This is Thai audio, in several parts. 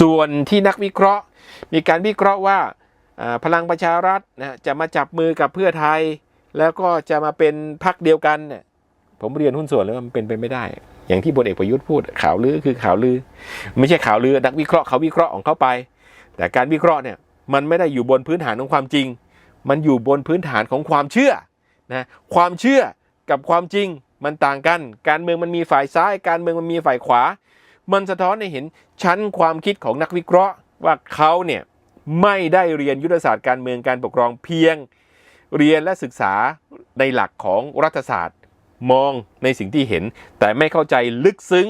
ส่วนที่นักวิเคราะห์ มีการวิเคราะห์ว่าพลังประชารัฐนะจะมาจับมือกับเพื่อไทย แล้วก็จะมาเป็นพักเดียวกันเนี่ยผมเรียนหุ้นส่วนแล้วมันเป็นไปไม่ได้ อย่างที่พลเอกประยุทธ์พูดข่าวลือคือข่าวลือ ไม่ใช่ข่าวลือนักวิเคราะห์เขาวิเคราะห์ของเขาไป แต่การวิเคราะห์เนี่ยมันไม่ได้อยู่บนพื้นฐานของความจริง มันอยู่บนพื้นฐานของความเชื่อนะความเชื่อกับความจริงมันต่างกัน การเมืองมันมีฝ่ายซ้าย การเมืองมันมีฝ่ายขวา มันสะท้อนให้เห็นชั้นความคิดของนักวิเคราะห์ว่าเขาเนี่ยไม่ได้เรียนยุทธศาสตร์การเมืองการปกครองเพียง เรียนและศึกษาในหลักของรัฐศาสตร์มองในสิ่งที่เห็น แต่ไม่เข้าใจลึกซึ้ง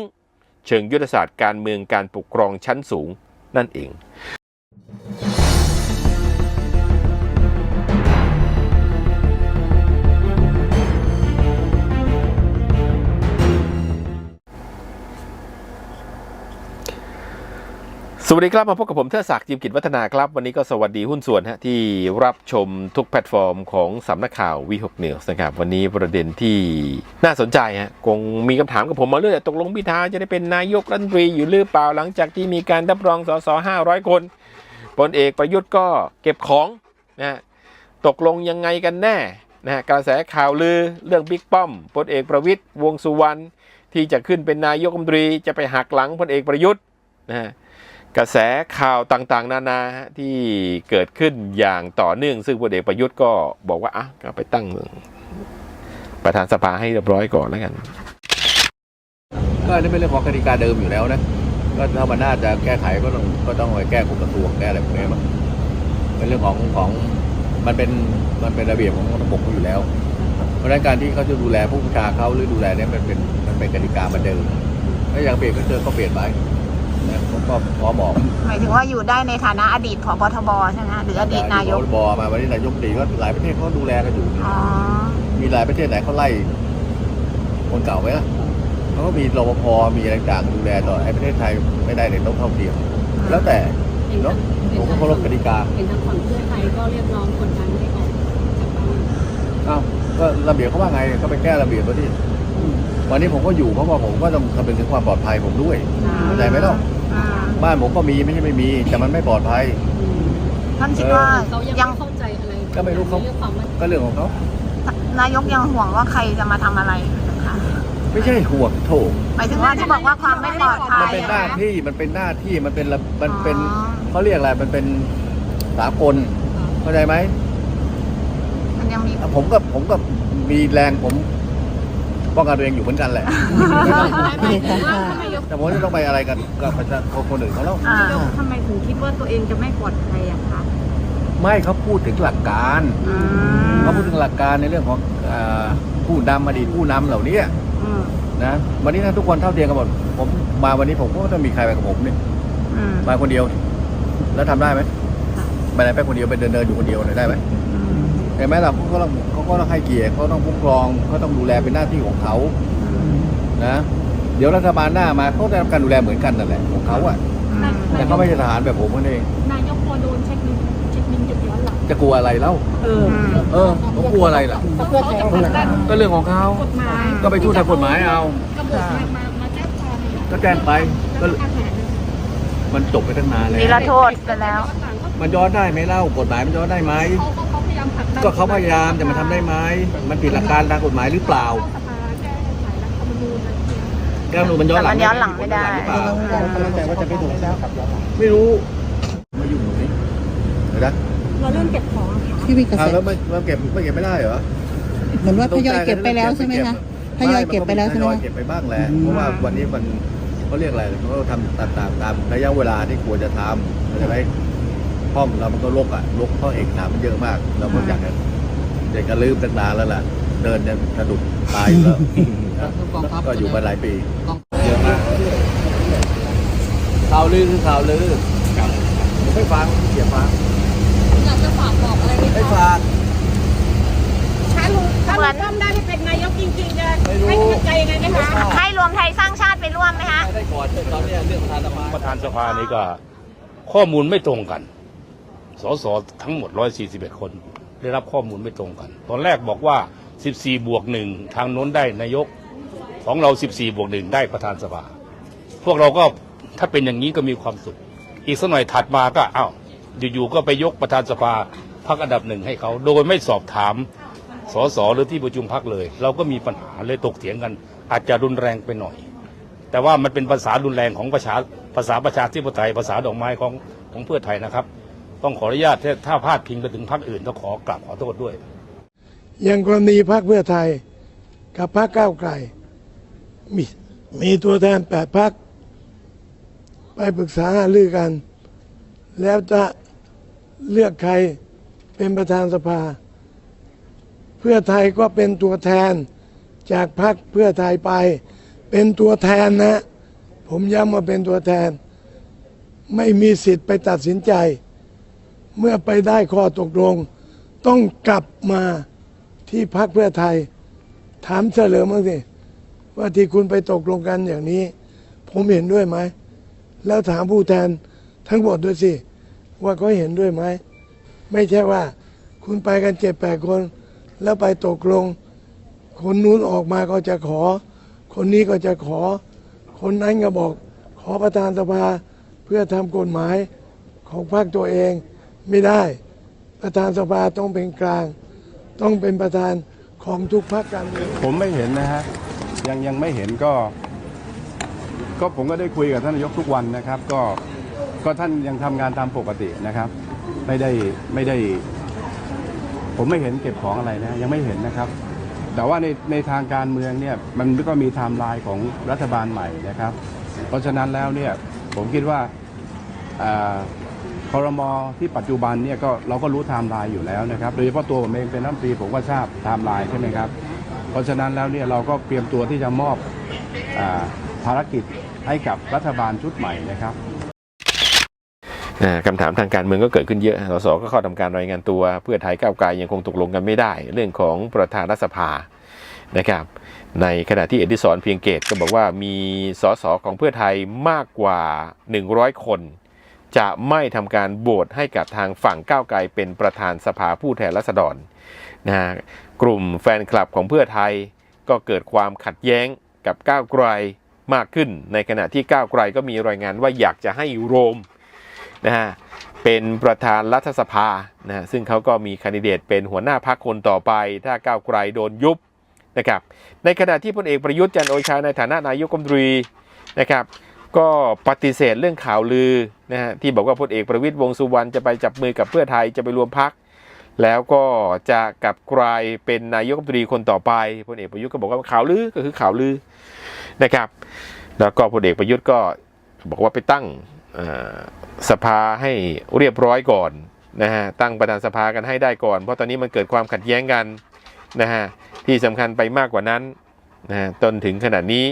เชิงยุทธศาสตร์การเมืองการปกครองชั้นสูงนั่นเอง วัสดีครับมาพบกับผมเทอศักดิ์จิมกิจวัฒนาครับ วันนี้ก็สวัสดีหุ้นส่วนฮะที่รับชมทุกแพลตฟอร์มของสำนักข่าววีหกเนียนะครับวันนี้ประเด็นที่น่าสนใจฮะคงมีคำถามกับผมมาเรื่อยตกลงพิธาจะได้เป็นนายกรัฐมนตรีอยู่หรือเปล่าหลังจากที่มีการรับรองสสห้าร้อยคนพลเอกประยุทธ์ก็เก็บของนะตกลงยังไงกันแน่นะกระแสข่าวลือเรื่องบิ๊กป้อมพลเอกประวิตยวงสุวรรณที่จะขึ้นเป็นนายกรัฐมนตรีจะไปหักหลังพลเอกประยุทธ์นะฮะ กระแสข่าวต่างๆ นานาที่เกิดขึ้นอย่างต่อเนื่อง ซึ่งพลเอกประยุทธ์ก็บอกว่าอะก็ไปตั้งประธานสภาให้เรียบร้อยก่อนแล้วกัน ก็อันนี้เป็นเรื่องของกติกาเดิมอยู่แล้วนะก็ถ้ามันน่าจะแก้ไขก็ต้องก็ต้องไปแก้กฎกระทรวงแก้อะไรพวกนี้มั้งเป็นเรื่องของของมันเป็นมันเป็นระเบียบของระบบอยู่แล้ว เพราะฉะนั้นการที่เขาจะดูแลผู้บัญชาเขาหรือดูแลเนี่ยมันเป็นมันเป็นกติกามาเดิมถ้าอยากเปลี่ยนก็เจอก็เปลี่ยนไป นะผมก็พร้อมบอกหมายถึงว่าอยู่ได้ในฐานะอดีตผบทบใช่ไหมคะหรืออดีตนายกบอมาวันนี้นายกตีก็หลายประเทศเขาดูแลกันอยู่อ๋อมีหลายประเทศไหนเขาไล่คนเก่าไว้ละเขาก็มีรปภมีอะไรต่างๆดูแลต่อไอ้ประเทศไทยไม่ได้ในต้องเท่าเทียมแล้วแต่เห็นเนาะทางผมก็เคารพกติกาเห็นทางฝั่งเพื่อไทยก็เรียกร้องกดดันให้ออกจากบ้านอ้าวก็ระเบียบเขาว่าไงก็ไปแก้ระเบียบตัวที่วันนี้ผมก็อยู่เพราะว่าผมก็ต้องคำนึงถึงความปลอดภัยผมด้วยเข้าใจไหมล่ะอ่า บ้านผมก็มีไม่ใช่ไม่มี แต่มันไม่ปลอดภัย ท่านคิดว่าเขายังยังไม่เข้าใจอะไรก็ไม่รู้เขา เรื่องความมั่นก็เรื่องของเขานายกยังห่วงว่าใครจะมาทำอะไรนะคะไม่ใช่ห่วงโถหมายถึงว่าที่บอกว่าความไม่ปลอดภัมันยเป็นหน้าอะะที่มันเป็นหน้าที่มันเป็นระมันเป็นอ๋อเขาเรียกอะไรมันเป็นสากลเข้าใจไหม มันยังมี ผมก็ผมก็มีแรงผม ป้องกันตัวเองอยู่เหมือนกันแหละไม่ไม่ถึงว่าทำไมยกแต่ผมจะต้องไปอะไรกันกับประชาชนคนอื่นเขาแล้วอ่า ทำไมถึงคิดว่าตัวเองจะไม่ปลอดภัยอะคะไม่เขาพูดถึงหลักการอืมเขาพูดถึงหลักการในเรื่องของเอ่อผู้นำอดีตผู้นำเหล่านี้อืมนะวันนี้ถ้าทุกคนเท่าเทียมกันหมดผมมาวันนี้ผมก็ต้องมีใครไปกับผมนี่อืมมาคนเดียว แล้วทำได้ไหมไปไหนไปคนเดียวไปเดินเดินๆอยู่คนเดียวเลยได้ไหมอืม เห็นไหมล่ะเขาก็ต้องเขาก็ต้องให้เกียรติเขาต้องคุ้มครองเขาต้องดูแลเป็นหน้าที่ของเขานะ เดี๋ยวรัฐบาลหน้ามาเขาได้รับการดูแลเหมือนกันนั่นแหละของเขาอะอืมแต่เขาไม่ใช่ทหารแบบผมนั่นเองนายกพอโดนเช็คบินเช็คบินจุดย้อนหลังจะกลัวอะไรเล่าเอออืมเออเขากลัวอะไรล่ะเพื่อจะผลักดันก็เรื่องของเขากฎหมายก็ไปทูตทางกฎหมายเอากระบวนมามามาแจ้งความก็แจ้งไปก็แล้วอาหารมันจบไปตั้งนานแล้นิรวโทษไปแล้ว มันย้อนได้ไหมเล่ากฎหมายมันย้อนได้ไหมเขาเขาเขาพยายามผลักดันก็เขาพยายามแต่มันทำได้ไหมมันผิดหลักการทางกฎหมายหรือเปล่าเข้าสภาแก้ไขรัฐธรรมนูญอะไรอย่างเงี้ย แก้รัฐธรรมนูญมันย้อนหลังแต่มันย้อนหลังไม่ได้ หรือเปล่าแต่ว่าจะไปถูกแล้วกับย้อนหลังไม่รู้มายุ่งตรงนี้เห็นไหมเราเริ่มเก็บของอะค่ะ พี่วิกเกษอ้าวตรแล้วไม่ไม่เก็บไม่เก็บไม่ได้เหรอเหมือนว่าทยอยเก็บไปแล้วใช่ไหมคะทยอยเก็บไปแล้วใช่ไหมทยอยคะ เก็บไปบ้างแหละอืม เพราะว่าวันนี้มันเขาเรียกอะไรเขาทำต่างๆตามระยะเวลาที่ควรจะทำเข้าใจไหม ห้องเรามันก็รกอะรกเพราะเอกสารมันเยอะมาก เราก็อยากจะเด็กก็ลืมตั้งนานแล้วล่ะ เดินเนี่ยสะดุดตายอยู่แล้วก็อยู่มาหลายปีเยอะมากข่าวลือคือข่าวลือผมไม่ฟังเกียฟังอยากจะฝากบอกอะไรไหมไม่คะฟังถ้าลุงถ้าลุงทำได้เป็นนายกจริงๆจะไม่รู้ให้กำลังใจยังไงไหมคะให้รวมไทยสร้างชาติไปร่วมไหมคะไม่ได้ก่อนตอนเนี้ยเรื่องประธานสภาประธานสภานี่ก็ข้อมูลไม่ตรงกัน สสทั้งหมด 141 คน ได้รับข้อมูลไม่ตรงกัน ตอนแรกบอกว่า 14 บวกหนึ่งทางโน้นได้นายกของเรา 14 บวกหนึ่งได้ประธานสภา พวกเราก็ถ้าเป็นอย่างนี้ก็มีความสุข อีกสักหน่อยถัดมาก็อ้าวอยู่ๆก็ไปยกประธานสภาพักอันดับหนึ่งให้เขา โดยไม่สอบถามสสหรือที่ประชุมพักเลย เราก็มีปัญหาเลยตกเถียงกัน อาจจะรุนแรงไปหน่อย แต่ว่ามันเป็นภาษารุนแรงของประชาภาษาประชาธิปไตยภาษาดอกไม้ของของเพื่อไทยนะครับ ต้องขออนุญาตถ้าถ้าพาดพิงไปถึงพรรคอื่นต้องขอกราบขอโทษด้วย อย่างกรณีพรรคเพื่อไทยกับพรรคก้าวไกลมีมีตัวแทนแปดพรรคไปปรึกษาหารือกัน แล้วจะเลือกใครเป็นประธานสภา เพื่อไทยก็เป็นตัวแทนจากพรรคเพื่อไทยไป เป็นตัวแทนนะ ผมย้ำว่าเป็นตัวแทน ไม่มีสิทธิ์ไปตัดสินใจ เมื่อไปได้ข้อตกลง ต้องกลับมาที่พักเพื่อไทย ถามเฉลิมบ้างสิว่าที่คุณไปตกลงกันอย่างนี้ ผมเห็นด้วยไหม แล้วถามผู้แทนทั้งหมดด้วยสิ ว่าเขาเห็นด้วยไหม ไม่ใช่ว่า คุณไปกันเจ็ดแปดคน แล้วไปตกลง คนนู้นออกมาก็จะขอ คนนี้ก็จะขอ คนนั้นก็บอก ขอประธานสภาเพื่อทำกฎหมายของพรรคตัวเอง ไม่ได้ ประธานสภาต้องเป็นกลาง ต้องเป็นประธานของทุกพรรคการเมืองผมไม่เห็นนะฮะยังยังไม่เห็นก็ ก็ผมก็ได้คุยกับท่านนายกทุกวันนะครับ ก็ก็ท่านยังทำงานตามปกตินะครับ ไม่ได้ไม่ได้ ผมไม่เห็นเก็บของอะไรนะยังไม่เห็นนะครับ แต่ว่าในในทางการเมืองเนี่ยมันก็มีไทม์ไลน์ของรัฐบาลใหม่นะครับ เพราะฉะนั้นแล้วเนี่ยผมคิดว่าอ่า คอรมอที่ปัจจุบันเนี่ยก็เราก็รู้ไทม์ไลน์อยู่แล้วนะครับโดยเฉพาะตัวผมเองเป็นรัฐมนตรีผมก็ทราบไทม์ไลน์ใช่ไหมครับเพราะฉะนั้นแล้วเนี่ยเราก็เตรียมตัวที่จะมอบอภารกิจให้กับรัฐบาลชุดใหม่นะครับคำถามทางการเมืองก็เกิดขึ้นเยอะ สส ก็เข้าทำการรายงานตัว เพื่อไทยก้าวไกลยังคงตกลงกันไม่ได้ เรื่องของประธานรัฐสภา นะครับ ในขณะที่เอดิสรเพียงเกตก็บอกว่ามีสสของเพื่อไทยมากกว่า 100 คน จะไม่ทำการโหวตให้กับทางฝั่งก้าวไกลเป็นประธานสภาผู้แทนราษฎรนะฮะกลุ่มแฟนคลับของเพื่อไทยก็เกิดความขัดแย้งกับก้าวไกลมากขึ้น ในขณะที่ก้าวไกลก็มีรายงานว่าอยากจะให้โรมนะฮะเป็นประธานรัฐสภานะฮะซึ่งเขาก็มีคนดิเดตเป็นหัวหน้าพรรคคนต่อไป ถ้าก้าวไกลโดนยุบนะครับในขณะที่พลเอกประยุทธ์จันโอชาในฐานะนายกรัฐมนตรีนะครับ ก็ปฏิเสธเรื่องข่าวลือนะฮะที่บอกว่าพลเอกประวิตยวงสุวรรณจะไปจับมือกับเพื่อไทยจะไปรวมพัก แล้วก็จะกลับกลายเป็นนายกรัฐมนตรีคนต่อไปพลเอกประยุทธ์ก็บอกว่าข่าวลือก็คือข่าวลือนะครับ แล้วก็พลเอกประยุทธ์ก็บอกว่าไปตั้งสภาให้เรียบร้อยก่อนนะฮะตั้งประธานสภากันให้ได้ก่อน เพราะตอนนี้มันเกิดความขัดแย้งกันนะฮะที่สำคัญไปมากกว่านั้นนะฮะจนถึงขนาดนี้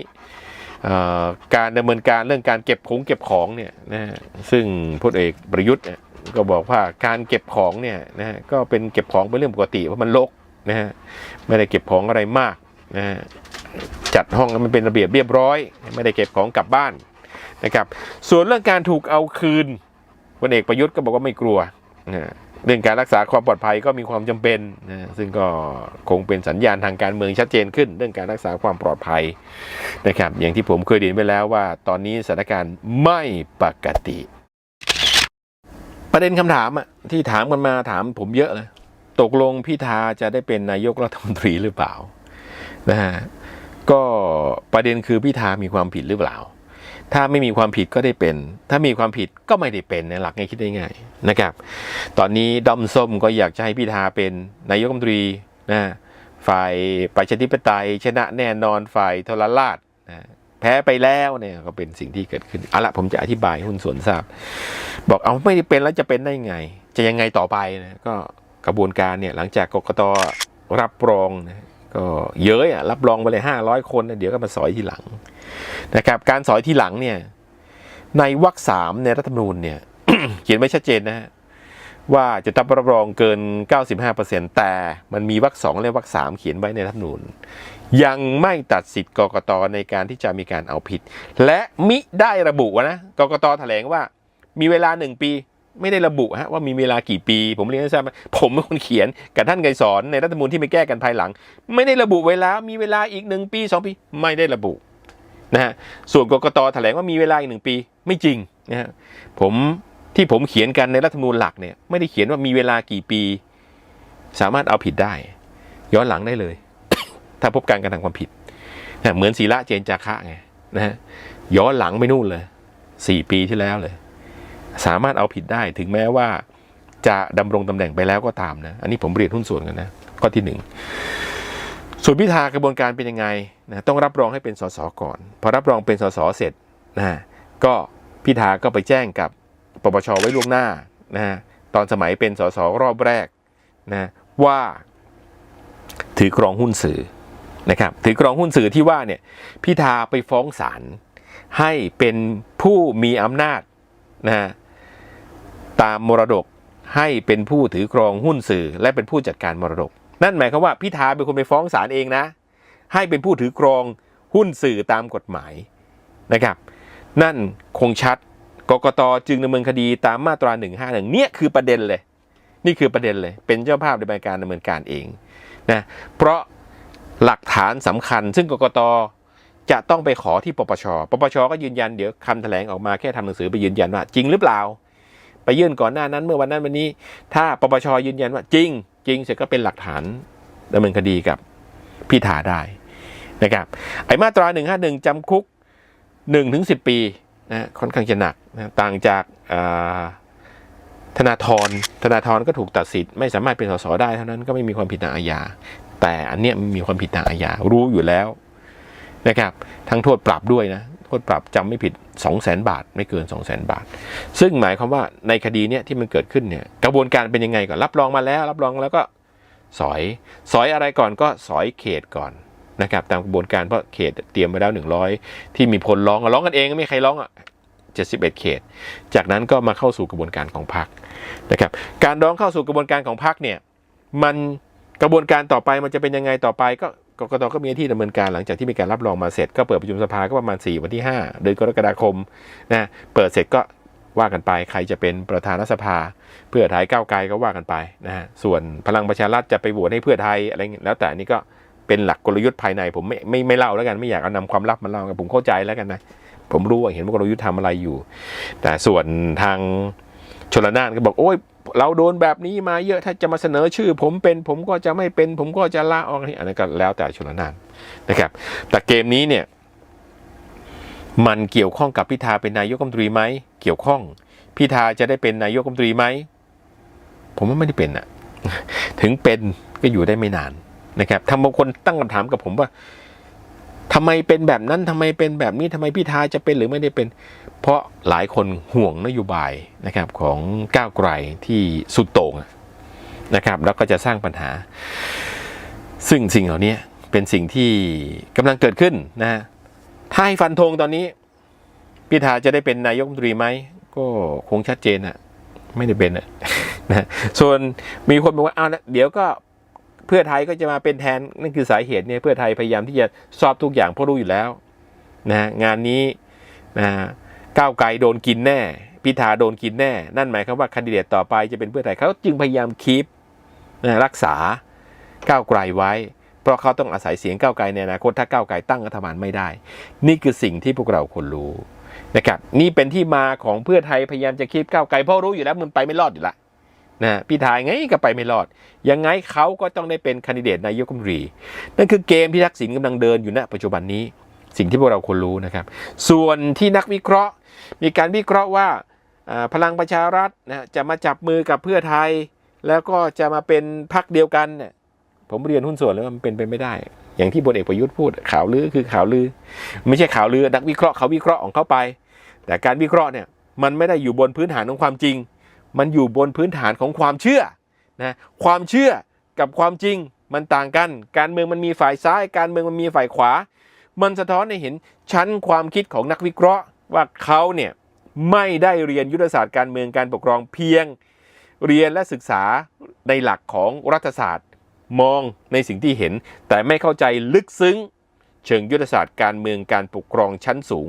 การดำเนินการเรื่องการเก็บของเก็บของเนี่ยนะซึ่งพลเอกประยุทธ์เนี่ยก็บอกว่าการเก็บของเนี่ยนะก็เป็นเก็บของเป็นเรื่องปกติเพราะมันรกนะฮะไม่ได้เก็บของอะไรมากนะจัดห้องมันเป็นระเบียบเรียบร้อย ไม่ได้เก็บของกลับบ้านนะครับ ส่วนเรื่องการถูกเอาคืนพลเอกประยุทธ์ก็บอกว่าไม่กลัวนะ เรื่องการรักษาความปลอดภัยก็มีความจำเป็นนะซึ่งก็คงเป็นสัญญาณทางการเมืองชัดเจนขึ้น เรื่องการรักษาความปลอดภัยนะครับ อย่างที่ผมเคยเรียนไปแล้วว่า ตอนนี้สถานการณ์ไม่ปกติ ประเด็นคำถามอะที่ถามกันมาถามผมเยอะเลยตกลงพิธาจะได้เป็นนายกรัฐมนตรีหรือเปล่านะฮะก็ประเด็นคือพิธามีความผิดหรือเปล่า ถ้าไม่มีความผิดก็ได้เป็น ถ้ามีความผิดก็ไม่ได้เป็นในหลักง่ายคิดได้ง่ายนะครับ ตอนนี้ดอมส้มก็อยากจะให้พิธาเป็นนายกรัฐมนตรีนะฝ่ายประชาธิปไตย ชนะแน่นอนฝ่ายทรราชนะแพ้ไปแล้วเนี่ยก็เป็นสิ่งที่เกิดขึ้นเอาละผมจะอธิบายให้คุณสวนทราบ บอกเอาไม่ได้เป็นแล้วจะเป็นได้ไง จะยังไงต่อไปนะก็กระบวนการเนี่ยหลังจากกกตรับรองนะก็เย้ยอะรับรองไปเลยห้าร้อยคนนะเดี๋ยวก็มาสอยทีหลัง นะครับการสอยที่หลังเนี่ยในวรรคสามในรัฐธรรมนูญเนี่ยเขียนไว้ชัดเจนนะฮะว่าจะต้องรับรองเกิน 95%แต่มันมีวรรคสองและวรรคสามเขียนไว้ในรัฐธรรมนูญยังไม่ตัดสิทธิ์กกตในการที่จะมีการเอาผิด และมิได้ระบุนะกกตแถลงว่า มีเวลาหนึ่งปีไม่ได้ระบุฮะว่ามีเวลากี่ปี ผมเรียนให้ทราบว่าผมเป็นคนเขียนกับท่านไกรสอนในรัฐธรรมนูญที่ไม่แก้กันภายหลัง ไม่ได้ระบุเวลามีเวลาอีกหนึ่งปีสองปี ไม่ได้ระบุ นะฮะส่วนกกตแถลงว่ามีเวลาอีกหนึ่งปีไม่จริงนะฮะผมที่ผมเขียนกันในรัฐธรรมนูญหลักเนี่ยไม่ได้เขียนว่ามีเวลากี่ปี สามารถเอาผิดได้ ย้อนหลังได้เลย ถ้าพบการกระทำความผิดนะเหมือนศีระเจนจาคะไงนะฮะย้อนหลังไปนู่นเลยสี่ปีที่แล้วเลย สามารถเอาผิดได้ถึงแม้ว่าจะดำรงตำแหน่งไปแล้วก็ตามนะ อันนี้ผมเรียนหุ้นส่วนกันนะ ข้อที่หนึ่ง ส่วนพิธากระบวนการเป็นยังไงนะต้องรับรองให้เป็นสสก่อน พอรับรองเป็นสสเสร็จนะก็พิธาก็ไปแจ้งกับปปชไว้ล่วงหน้านะตอนสมัยเป็นสสรอบแรกนะว่าถือครองหุ้นสื่อนะครับถือครองหุ้นสื่อที่ว่าเนี่ยพิธาไปฟ้องศาลให้เป็นผู้มีอำนาจนะตามมรดกให้เป็นผู้ถือครองหุ้นสื่อ และเป็นผู้จัดการมรดก นั่นหมายความว่าพิธาเป็นคนไปฟ้องศาลเองนะ ให้เป็นผู้ถือครองหุ้นสื่อตามกฎหมายนะครับ นั่นคงชัดกกตจึงดำเนินคดีตามมาตรา 151 เนี่ยคือประเด็นเลย นี่คือประเด็นเลย เป็นเจ้าภาพในการดำเนินการเองนะเพราะหลักฐานสำคัญ ซึ่งกกตจะต้องไปขอที่ปปช ปปชก็ยืนยันเดี๋ยวคำแถลงออกมาแค่ทำหนังสือไปยืนยันว่าจริงหรือเปล่า ไปยื่นก่อนหน้านั้นเมื่อวันนั้นวันนี้ ถ้าปปชยืนยันว่าจริง จริงเสร็จก็เป็นหลักฐานดำเนินคดีกับพิธาได้นะครับไอ้มาตรา 151จำคุก1ถึง10 ปีนะค่อนข้างจะหนักนะต่างจากธนาธรธนาธรก็ถูกตัดสิทธิ์ไม่สามารถเป็นสสได้เท่านั้นก็ไม่มีความผิดทางอาญา แต่อันเนี้ยมีความผิดทางอาญารู้อยู่แล้วนะครับทั้งโทษปรับด้วยนะ ทษปรับจำไม่ผิด 2 0 0 0 0 0 บาท ไม่เกิน 2 0 0 0 0 0 บาท ซึ่งหมายความว่าในคดีเนี้ยที่มันเกิดขึ้นเนี่ยกระบวนการเป็นยังไงก่อนรับรองมาแล้ว รับรองแล้วก็สอยสอยอะไรก่อนก็สอยเขตก่อนนะครับตามกระบวนการเพราะเขตเตรียมไว้แล้ว 100 ที่มีพลร้องร้องกันเองไม่มีใครร้องอะ71 เขต จากนั้นก็มาเข้าสู่กระบวนการของพรรคนะครับการร้องเข้าสู่กระบวนการของพรรคเนี่ยมันกระบวนการต่อไปมันจะเป็นยังไงต่อไปก็ กกตก็มีหน้าที่ดำเนินการหลังจากที่มีการรับรองมาเสร็จก็เปิดประชุมสภาก็ประมาณ 4 วันที่ 5 เดือนกรกฎาคมนะเปิดเสร็จก็ว่ากันไปใครจะเป็นประธานรัฐสภา เพื่อไทยก้าวไกลก็ว่ากันไปนะฮะส่วนพลังประชารัฐจะไปโหวตให้เพื่อไทยอะไรเงี้ยแล้วแต่นี่ก็เป็นหลักกลยุทธ์ภายในผมไม่ไม่ไม่เล่าแล้วกันไม่อยากเอานำความลับมาเล่ากันผมเข้าใจแล้วกันนะผมรู้ว่าเห็นว่ากลยุทธ์ทำอะไรอยู่ แต่ส่วนทางชลนานก็บอกโอ้ย เราโดนแบบนี้มาเยอะถ้าจะมาเสนอชื่อ ผมเป็นผมก็จะไม่เป็น ผมก็จะลาออกอันนั้นก็แล้วแต่ชลนานนะครับ แต่เกมนี้เนี่ยมันเกี่ยวข้องกับพิธาเป็นนายกรัฐมนตรีไหมเกี่ยวข้องพิธาจะได้เป็นนายกรัฐมนตรีไหมผมว่าไม่ได้เป็นอะถึงเป็นก็อยู่ได้ไม่นานนะครับทำบางคนตั้งคำถามกับผมว่า ทำไมเป็นแบบนั้นทำไมเป็นแบบนี้ทำไมพิธาจะเป็นหรือไม่ได้เป็น เพราะหลายคนห่วงนโยบายนะครับของก้าวไกลที่สุดโต่งนะครับ แล้วก็จะสร้างปัญหา ซึ่งสิ่งเหล่านี้เป็นสิ่งที่กำลังเกิดขึ้นนะฮะถ้าให้ฟันธงตอนนี้ พิธาจะได้เป็นนายกรัฐมนตรีไหมก็คงชัดเจนอะไม่ได้เป็นอะนะส่วนมีคนบอกว่าเอาละเดี๋ยวก็ เพื่อไทยก็จะมาเป็นแทนนั่นคือสาเหตุเนี่ยเพื่อไทยพยายามที่จะสอบทุกอย่างเพราะรู้อยู่แล้วนะงานนี้นะก้าวไกลโดนกินแน่ พิธาโดนกินแน่ นั่นหมายความว่าคนดิเดตต่อไปจะเป็นเพื่อไทยเขาจึงพยายามคีปนะรักษาก้าวไกลไว้ เพราะเขาต้องอาศัยเสียงก้าวไกลในอนาคตถ้าก้าวไกลตั้งรัฐบาลไม่ได้ นี่คือสิ่งที่พวกเราควรรู้นะครับนี่เป็นที่มาของเพื่อไทยพยายามจะคีปก้าวไกลเพราะรู้อยู่แล้วมันไปไม่รอดอยู่และ นะพิธาไงก็ไปไม่รอด ยังไงเขาก็ต้องได้เป็นคนดิเดตนายกรัฐมนตรี นั่นคือเกมที่ทักษิณกำลังเดินอยู่ณปัจจุบันนี้ สิ่งที่พวกเราควรรู้นะครับ ส่วนที่นักวิเคราะห์ มีการวิเคราะห์ว่าพลังประชารัฐนะจะมาจับมือกับเพื่อไทย แล้วก็จะมาเป็นพักเดียวกันเนี่ยผมเรียนหุ้นส่วนแล้วมันเป็นไปไม่ได้ อย่างที่พลเอกประยุทธ์พูดข่าวลือคือข่าวลือ ไม่ใช่ข่าวลือนักวิเคราะห์เขาวิเคราะห์ของเขาไป แต่การวิเคราะห์เนี่ยมันไม่ได้อยู่บนพื้นฐานของความจริง มันอยู่บนพื้นฐานของความเชื่อนะความเชื่อกับความจริงมันต่างกัน การเมืองมันมีฝ่ายซ้าย การเมืองมันมีฝ่ายขวา มันสะท้อนให้เห็นชั้นความคิดของนักวิเคราะห์ว่าเขาเนี่ยไม่ได้เรียนยุทธศาสตร์การเมืองการปกครองเพียง เรียนและศึกษาในหลักของรัฐศาสตร์มองในสิ่งที่เห็น แต่ไม่เข้าใจลึกซึ้ง เชิงยุทธศาสตร์การเมืองการปกครองชั้นสูง